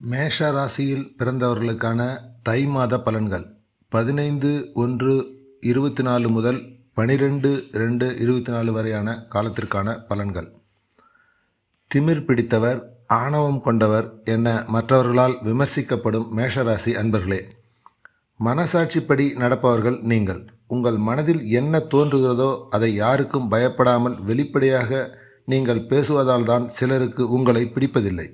மேஷ ராசியில் பிறந்தவர்களுக்கான தை மாத பலன்கள். பதினைந்து ஒன்று இருபத்தி நாலு முதல் பனிரெண்டு ரெண்டு இருபத்தி நாலு வரையான காலத்திற்கான பலன்கள். திமிர் பிடித்தவர் ஆணவம் கொண்டவர் என மற்றவர்களால் விமர்சிக்கப்படும் மேஷராசி அன்பர்களே மனசாட்சிப்படி நடப்பவர்கள் நீங்கள். உங்கள் மனதில் என்ன தோன்றுகிறதோ அதை யாருக்கும் பயப்படாமல் வெளிப்படையாக நீங்கள் பேசுவதால் தான் சிலருக்கு உங்களை பிடிப்பதில்லை.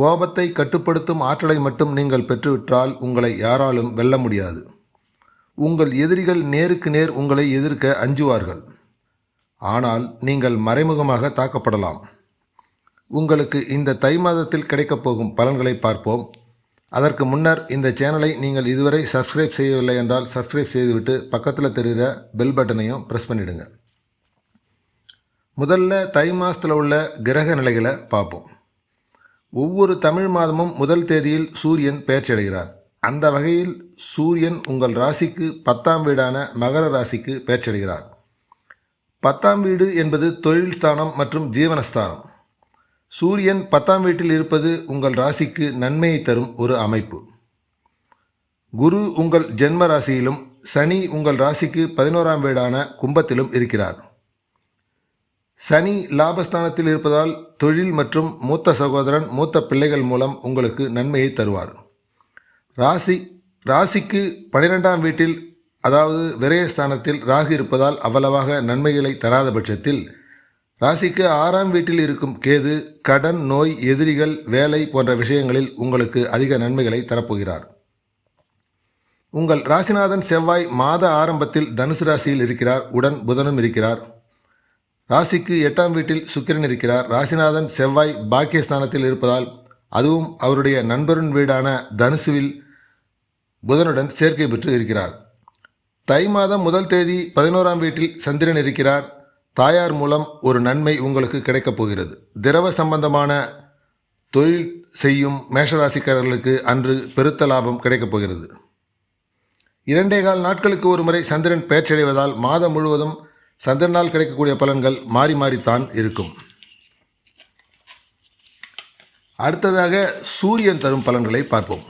கோபத்தை கட்டுப்படுத்தும் ஆற்றலை மட்டும் நீங்கள் பெற்றுவிட்டால் உங்களை யாராலும் வெல்ல முடியாது. உங்கள் எதிரிகள் நேருக்கு நேர் உங்களை எதிர்க்க அஞ்சுவார்கள். ஆனால் நீங்கள் மறைமுகமாக தாக்கப்படலாம். உங்களுக்கு இந்த தை மாதத்தில் கிடைக்கப் போகும் பலன்களை பார்ப்போம். அதற்கு முன்னர் இந்த சேனலை நீங்கள் இதுவரை சப்ஸ்கிரைப் செய்யவில்லை என்றால் சப்ஸ்கிரைப் செய்துவிட்டு பக்கத்தில் தெரிகிற பெல் பட்டனையும் ப்ரெஸ் பண்ணிவிடுங்க முதல்ல தை மாதத்தில் உள்ள கிரக நிலைகளை பார்ப்போம். ஒவ்வொரு தமிழ் மாதமும் முதல் தேதியில் சூரியன் பெயர்ச்சடைகிறார் அந்த வகையில் சூரியன் உங்கள் ராசிக்கு பத்தாம் வீடான மகர ராசிக்கு பெயர்ச்சியடைகிறார். பத்தாம் வீடு என்பது தொழில் ஸ்தானம் மற்றும் ஜீவனஸ்தானம். சூரியன் பத்தாம் வீட்டில் இருப்பது உங்கள் ராசிக்கு நன்மையை தரும் ஒரு அமைப்பு. குரு உங்கள் ஜென்ம ராசியிலும் சனி உங்கள் ராசிக்கு பதினோராம் வீடான கும்பத்திலும் இருக்கிறார். சனி லாபஸ்தானத்தில் இருப்பதால் தொழில் மற்றும் மூத்த சகோதரன் மூத்த பிள்ளைகள் மூலம் உங்களுக்கு நன்மையை தருவார். ராசி ராசிக்கு பனிரெண்டாம் வீட்டில் அதாவது விரயஸ்தானத்தில் ராகு இருப்பதால் அவ்வளவாக நன்மைகளை தராத பட்சத்தில் ராசிக்கு ஆறாம் வீட்டில் இருக்கும் கேது கடன் நோய் எதிரிகள் வேலை போன்ற விஷயங்களில் உங்களுக்கு அதிக நன்மைகளை தரப்போகிறார். உங்கள் ராசிநாதன் செவ்வாய் மாத ஆரம்பத்தில் தனுசு ராசியில் இருக்கிறார் உடன் புதனும் இருக்கிறார். ராசிக்கு எட்டாம் வீட்டில் சுக்கிரன் இருக்கிறார். ராசிநாதன் செவ்வாய் பாக்கியஸ்தானத்தில் இருப்பதால் அதுவும் அவருடைய நண்பரின் வீடான தனுசுவில் புதனுடன் சேர்க்கை பெற்று இருக்கிறார். தை மாதம் முதல் தேதி பதினோராம் வீட்டில் சந்திரன் இருக்கிறார். தாயார் மூலம் ஒரு நன்மை உங்களுக்கு கிடைக்கப் போகிறது. திரவ சம்பந்தமான தொழில் செய்யும் மேஷராசிக்காரர்களுக்கு அன்று பெருத்த லாபம் கிடைக்கப் போகிறது. இரண்டே கால் நாட்களுக்கு ஒரு முறை சந்திரன் பெயர்ச்சடைவதால் மாதம் முழுவதும் சந்திரனால் கிடைக்கக்கூடிய பலன்கள் மாறி மாறித்தான் இருக்கும். அடுத்ததாக சூரியன் தரும் பலன்களை பார்ப்போம்.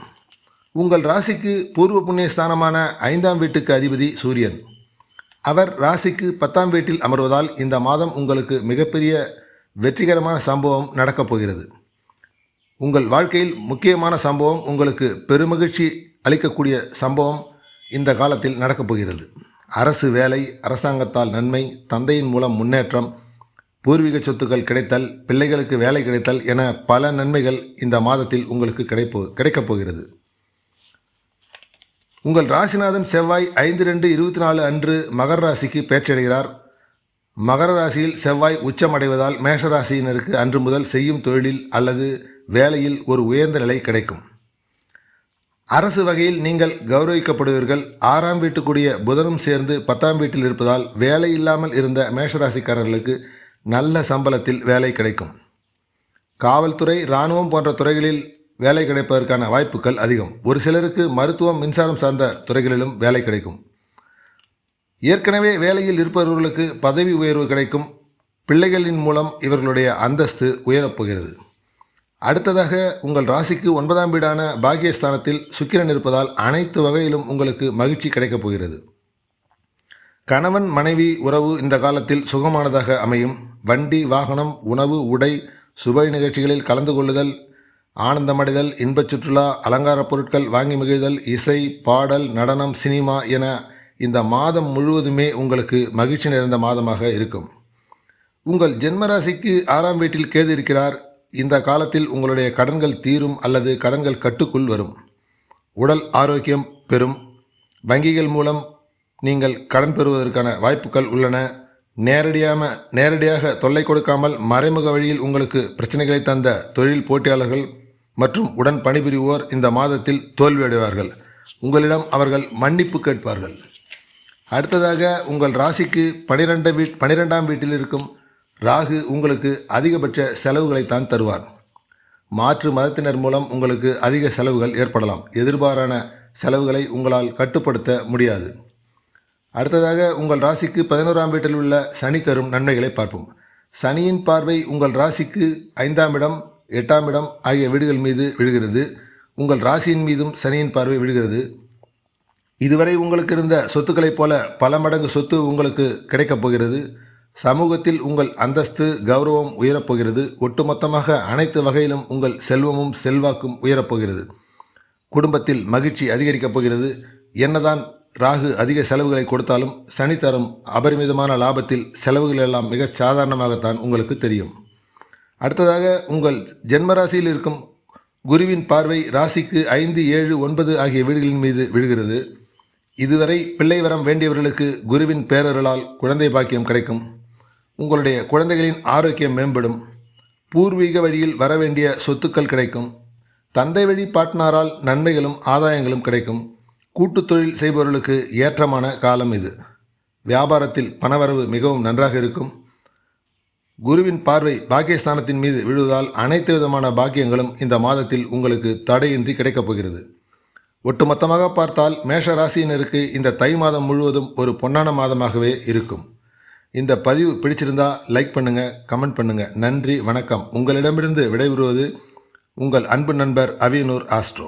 உங்கள் ராசிக்கு பூர்வ புண்ணிய ஸ்தானமான ஐந்தாம் வீட்டுக்கு அதிபதி சூரியன். அவர் ராசிக்கு பத்தாம் வீட்டில் அமர்வதால் இந்த மாதம் உங்களுக்கு மிகப்பெரிய வெற்றிகரமான சம்பவம் நடக்கப் போகிறது. உங்கள் வாழ்க்கையில் முக்கியமான சம்பவம் உங்களுக்கு பெருமகிழ்ச்சி அளிக்கக்கூடிய சம்பவம் இந்த காலத்தில் நடக்கப் போகிறது. அரசு வேலை அரசாங்கத்தால் நன்மை தந்தையின் மூலம் முன்னேற்றம் பூர்வீக சொத்துக்கள் கிடைத்தல் பிள்ளைகளுக்கு வேலை கிடைத்தல் என பல நன்மைகள் இந்த மாதத்தில் உங்களுக்கு கிடைப்போ கிடைக்கப் போகிறது. உங்கள் ராசிநாதன் செவ்வாய் ஐந்து ரெண்டு இருபத்தி நாலு அன்று மகர ராசிக்கு பேச்சடைகிறார். மகர ராசியில் செவ்வாய் உச்சமடைவதால் மேஷராசியினருக்கு அன்று முதல் செய்யும் தொழிலில் அல்லது வேலையில் ஒரு உயர்ந்த நிலை கிடைக்கும். அரசு வகையில் நீங்கள் கௌரவிக்கப்படுவீர்கள். ஆறாம் வீட்டுக்குடிய புதனும் சேர்ந்து பத்தாம் வீட்டில் இருப்பதால் வேலை இல்லாமல் இருந்த மேஷராசிக்காரர்களுக்கு நல்ல சம்பளத்தில் வேலை கிடைக்கும். காவல்துறை இராணுவம் போன்ற துறைகளில் வேலை கிடைப்பதற்கான வாய்ப்புகள் அதிகம். ஒரு சிலருக்கு மருத்துவம் மின்சாரம் சார்ந்த துறைகளிலும் வேலை கிடைக்கும். ஏற்கனவே வேலையில் இருப்பவர்களுக்கு பதவி உயர்வு கிடைக்கும். பிள்ளைகளின் மூலம் இவர்களுடைய அந்தஸ்து உயரப்போகிறது அடுத்ததாக உங்கள் ராசிக்கு ஒன்பதாம் வீடான பாக்கியஸ்தானத்தில் சுக்கிரன் இருப்பதால் அனைத்து வகையிலும் உங்களுக்கு மகிழ்ச்சி கிடைக்கப் போகிறது. கணவன் மனைவி உறவு இந்த காலத்தில் சுகமானதாக அமையும். வண்டி வாகனம் உணவு உடை சுப நிகழ்ச்சிகளில் கலந்து கொள்ளுதல் ஆனந்தமடைதல் இன்பச் சுற்றுலா அலங்கார பொருட்கள் வாங்கி மகிழ்தல் இசை பாடல் நடனம் சினிமா என இந்த மாதம் முழுவதுமே உங்களுக்கு மகிழ்ச்சி நிறைந்த மாதமாக இருக்கும். உங்கள் ஜென்மராசிக்கு ஆறாம் வீட்டில் கேது இருக்கிறார். இந்த காலத்தில் உங்களுடைய கடன்கள் தீரும் அல்லது கடன்கள் கட்டுக்குள் வரும். உடல் ஆரோக்கியம் பெறும். வங்கிகள் மூலம் நீங்கள் கடன் பெறுவதற்கான வாய்ப்புகள் உள்ளன. நேரடியாக நேரடியாக தொல்லை கொடுக்காமல் மறைமுக வழியில் உங்களுக்கு பிரச்சனைகளை தந்த தொழில் போட்டியாளர்கள் மற்றும் உடன் பணிபுரிவோர் இந்த மாதத்தில் தோல்வியடைவார்கள். உங்களிடம் அவர்கள் மன்னிப்பு கேட்பார்கள். அடுத்ததாக உங்கள் ராசிக்கு பனிரெண்டு வீட் பனிரெண்டாம் வீட்டில் இருக்கும் ராகு உங்களுக்கு அதிகபட்ச செலவுகளைத்தான் தருவார். மாற்று மதத்தினர் மூலம் உங்களுக்கு அதிக செலவுகள் ஏற்படலாம். எதிர்பாரான செலவுகளை உங்களால் கட்டுப்படுத்த முடியாது. அடுத்ததாக உங்கள் ராசிக்கு பதினோராம் வீட்டில் உள்ள சனி தரும் நன்மைகளை பார்ப்போம். சனியின் பார்வை உங்கள் ராசிக்கு ஐந்தாம் இடம் எட்டாம் இடம் ஆகிய வீடுகள் மீது விழுகிறது. உங்கள் ராசியின் மீதும் சனியின் பார்வை விழுகிறது. இதுவரை உங்களுக்கு இருந்த சொத்துக்களைப் போல பல மடங்கு சொத்து உங்களுக்கு கிடைக்கப் போகிறது. சமூகத்தில் உங்கள் அந்தஸ்து கௌரவம் உயரப்போகிறது. ஒட்டுமொத்தமாக அனைத்து வகையிலும் உங்கள் செல்வமும் செல்வாக்கும் உயரப்போகிறது. குடும்பத்தில் மகிழ்ச்சி அதிகரிக்கப் போகிறது. என்னதான் ராகு அதிக செலவுகளை கொடுத்தாலும் சனி தரும் அபரிமிதமான லாபத்தில் செலவுகள் எல்லாம் மிகச் சாதாரணமாகத்தான் உங்களுக்கு தெரியும். அடுத்ததாக உங்கள் ஜென்மராசியில் இருக்கும் குருவின் பார்வை ராசிக்கு ஐந்து ஏழு ஒன்பது ஆகிய வீடுகளின் மீது விழுகிறது. இதுவரை பிள்ளை வரம் வேண்டியவர்களுக்கு குருவின் பேரருளால் குழந்தை பாக்கியம் கிடைக்கும். உங்களுடைய குழந்தைகளின் ஆரோக்கியம் மேம்படும். பூர்வீக வழியில் வரவேண்டிய சொத்துக்கள் கிடைக்கும். தந்தை வழி பாட்னாரால் நன்மைகளும் ஆதாயங்களும் கிடைக்கும். கூட்டுத்தொழில் செய்பவர்களுக்கு ஏற்றமான காலம் இது. வியாபாரத்தில் பணவரவு மிகவும் நன்றாக இருக்கும். குருவின் பார்வை பாக்கியஸ்தானத்தின் மீது விழுவதால் அனைத்து விதமான பாக்கியங்களும் இந்த மாதத்தில் உங்களுக்கு தடையின்றி கிடைக்கப் போகிறது. ஒட்டுமொத்தமாக பார்த்தால் மேஷ ராசியினருக்கு இந்த தை மாதம் முழுவதும் ஒரு பொன்னான மாதமாகவே இருக்கும். இந்த பதிவு பிடிச்சிருந்தா லைக் பண்ணுங்கள் கமெண்ட் பண்ணுங்கள் நன்றி வணக்கம். உங்களிடமிருந்து விடைபெறுவது உங்கள் அன்பு நண்பர் அவியனூர் ஆஸ்ட்ரோ.